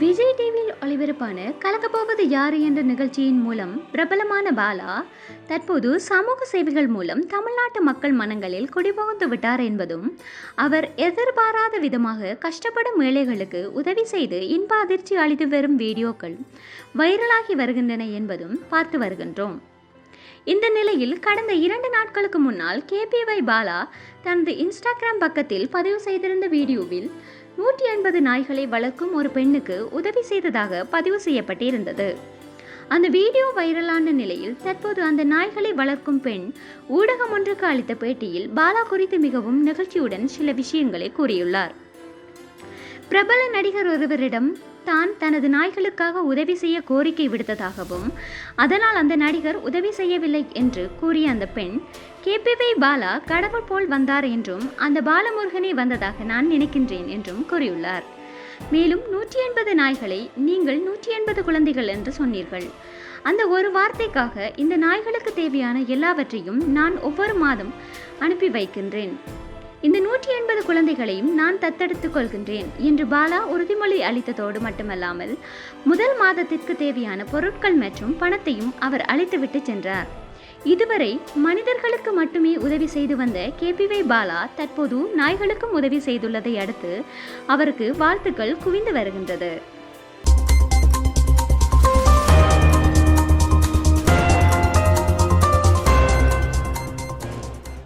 விஜய் டிவியில் ஒளிபரப்பான கலக்கப்போவது யாரு என்ற நிகழ்ச்சியின் மூலம் பிரபலமான பாலா தற்போது சமூக சேவைகள் மூலம் தமிழ்நாட்டு மக்கள் மனங்களில் குடிபுகுந்து விட்டார் என்பதும் அவர் எதிர்பாராத விதமாக கஷ்டப்படும் ஏழைகளுக்கு உதவி செய்து இன்ப அதிர்ச்சி அளித்து வரும் வீடியோக்கள் வைரலாகி வருகின்றன என்பதும் பார்த்து வருகின்றோம். இந்த நிலையில் கடந்த இரண்டு நாட்களுக்கு முன்னால் கேபிஒய் பாலா தனது இன்ஸ்டாகிராம் பக்கத்தில் பதிவு செய்திருந்த வீடியோவில் நூற்றி ஐம்பது நாய்களை வளர்க்கும் ஒரு பெண்ணுக்கு உதவி செய்ததாக பதிவு செய்யப்பட்டிருந்தது. அந்த வீடியோ வைரலான நிலையில் தற்போது அந்த நாய்களை வளர்க்கும் பெண் ஊடகம் ஒன்றுக்கு அளித்த பேட்டியில் பாலா குறித்து மிகவும் நிகழ்ச்சியுடன் சில விஷயங்களை கூறியுள்ளார். பிரபல நடிகர் ஒருவரிடம் தான் தனது நாய்களுக்காக உதவி செய்ய கோரிக்கை விடுத்ததாகவும் அதனால் அந்த நடிகர் உதவி செய்யவில்லை என்று கூறிய அந்த பெண் கேபிவை பாலா கடவுள் போல் வந்தார் என்றும் அந்த பாலமுருகனே வந்ததாக நான் நினைக்கின்றேன் என்றும் கூறியுள்ளார். மேலும் நூற்றி எண்பது நாய்களை நீங்கள் நூற்றி எண்பது குழந்தைகள் என்று சொன்னீர்கள். அந்த ஒரு வார்த்தைக்காக இந்த நாய்களுக்கு தேவையான எல்லாவற்றையும் நான் ஒவ்வொரு மாதம் அனுப்பி வைக்கின்றேன். இந்த நூற்றி எண்பது குழந்தைகளையும் நான் தத்தெடுத்துக் கொள்கின்றேன் என்று பாலா உறுதிமொழி அளித்ததோடு மட்டுமல்லாமல் முதல் மாதத்திற்கு தேவையான பொருட்கள் மற்றும் பணத்தையும் அவர் அளித்துவிட்டு சென்றார். இதுவரை மனிதர்களுக்கு மட்டுமே உதவி செய்து வந்த கேபிவை பாலா தற்போது நாய்களுக்கும் உதவி செய்துள்ளதை அடுத்து அவருக்கு வாழ்த்துக்கள் குவிந்து வருகின்றது.